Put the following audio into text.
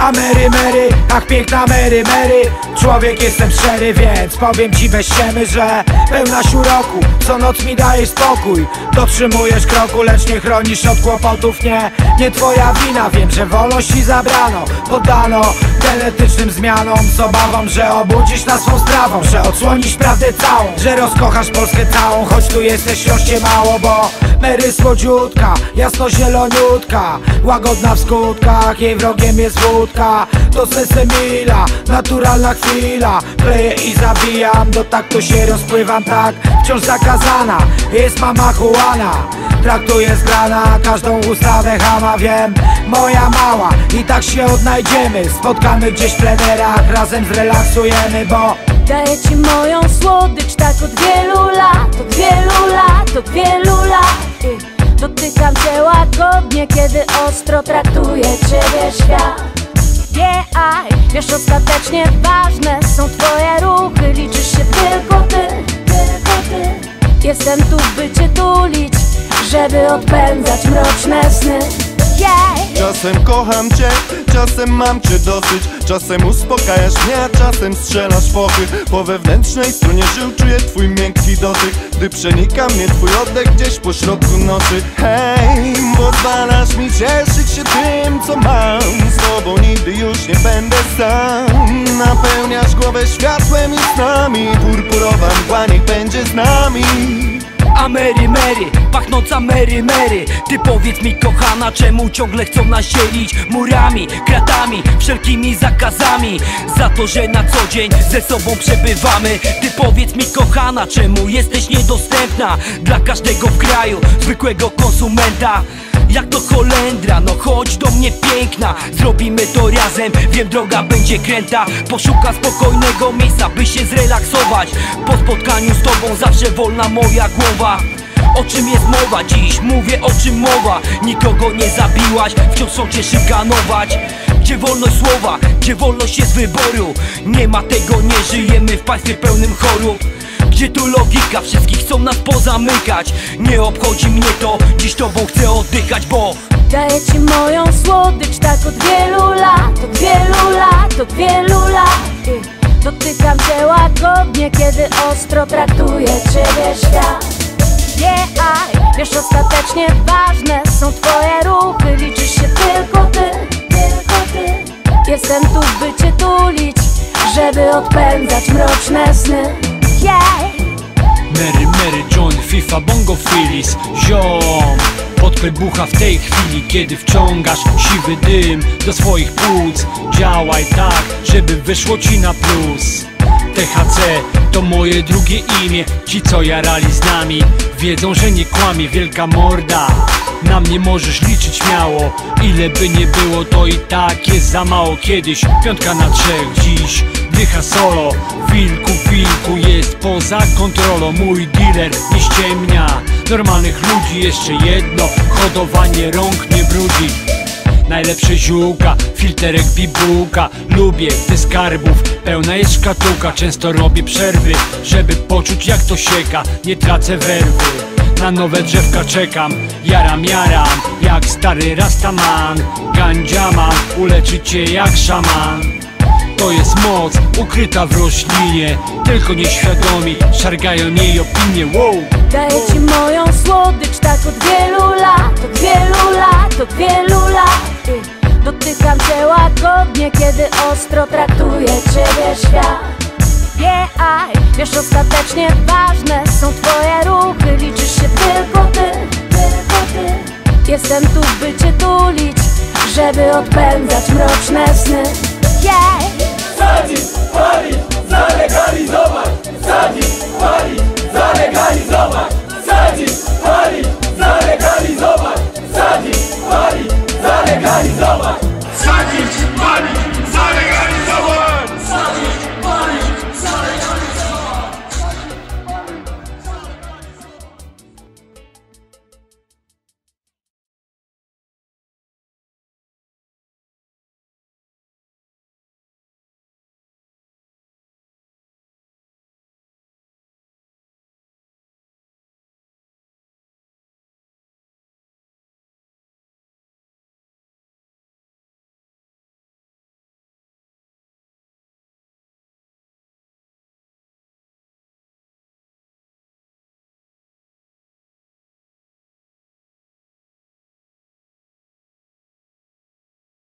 Piękna Mary Mary, ach piękna Mary Mary Człowiek jestem szczery, więc powiem ci bez ściemy, że Pełna siuroku, co noc mi dajesz spokój. Dotrzymujesz kroku, lecz nie chronisz od kłopotów Nie, nie twoja wina, wiem, że wolność ci zabrano Poddano genetycznym zmianom Z obawą, że obudzisz nas swą sprawą Że odsłonisz prawdę całą, że rozkochasz Polskę całą Choć tu jesteś cię mało, bo Mary słodziutka, jasno zieloniutka Łagodna w skutkach, jej wrogiem jest wódka To sesemila, naturalna chwila. Kleję i zabijam, do taktu się rozpływam tak. Wciąż zakazana, jest mama Juana Traktuje z grana, każdą ustawę chama Wiem, moja mała, i tak się odnajdziemy. Spotkamy gdzieś w plenerach, razem zrelaksujemy, bo Daję ci moją słodycz tak od wielu lat Od wielu lat, od wielu lat. Dotykam cię łagodnie, kiedy ostro traktuje ciebie wiesz ostatecznie? Ważne są twoje ruchy Liczysz się tylko ty, tylko ty. Jestem tu by cię tulić, żeby odpędzać mroczne sny. Yeah. Czasem kocham cię, czasem mam cię dosyć. Czasem uspokajasz mnie, a czasem strzelasz fochy Po wewnętrznej stronie żył czuję twój miękki dotyk. Gdy przenika mnie twój oddech gdzieś po środku nocy. Hej, pozwalasz mi cieszyć się tym co mam już nie będę sam. Napełniasz głowę światłem i snami. Purpurowa mgła niech będzie z nami. A Mary Mary, pachnąca Mary Mary. Ty powiedz mi kochana, czemu ciągle chcą nas dzielić Murami, kratami, wszelkimi zakazami? Za to, że na co dzień ze sobą przebywamy. Ty powiedz mi kochana, czemu jesteś niedostępna Dla każdego w kraju, zwykłego konsumenta jak to Holendra, no chodź do mnie piękna. Zrobimy to razem, wiem droga będzie kręta. Poszuka spokojnego miejsca, by się zrelaksować. Po spotkaniu z tobą zawsze wolna moja głowa. O czym jest mowa? Dziś? Mówię o czym mowa. Nikogo nie zabiłaś, wciąż chcą cię szykanować. Gdzie wolność słowa, gdzie wolność jest wyboru? Nie ma tego, nie żyjemy w państwie pełnym chorób logika? Wszystkich chcą nas pozamykać. Nie obchodzi mnie to, dziś tobą chcę oddychać, bo Daję ci moją słodycz tak od wielu lat Od wielu lat, od wielu lat. I Dotykam cię łagodnie, kiedy ostro traktuje ciebie świat. Yeah, wiesz ostatecznie ważne są twoje ruchy. Liczysz się tylko ty, tylko ty. Jestem tu by cię tulić, żeby odpędzać mroczne sny FIFA, Bongo, Phyllis Ziom. Bucha w tej chwili, kiedy wciągasz siwy dym do swoich płuc. Działaj tak, wyszło ci na plus. THC to moje drugie imię. Ci co jarali z nami Wiedzą, że nie kłamie wielka morda. Na mnie możesz liczyć śmiało Ile by nie było to i tak jest za mało. Kiedyś piątka na trzech Dziś dycha solo. Wilku, wilku jest poza kontrolą. Mój dealer nie ściemnia. Normalnych ludzi jeszcze jedno. Hodowanie rąk nie brudzi Najlepsze ziółka, filterek bibułka Lubię, gdy skarbów pełna jest szkatułka. Często robię przerwy, żeby poczuć jak to sieka. Nie tracę werwy na nowe drzewka czekam. Jaram, jaram, jak stary rastaman. Gandziaman, uleczy cię jak szaman. To jest moc ukryta w roślinie Tylko nieświadomi szargają jej opinie. Wow. Daję ci moją słodycz tak od wielu lat Od wielu lat, od wielu lat I Dotykam cię łagodnie, kiedy ostro traktuje ciebie świat. Yeah, wiesz ostatecznie ważne są twoje ruchy Liczysz się tylko ty, tylko ty. Jestem tu by cię tulić, żeby odpędzać mroczne sny. Yeah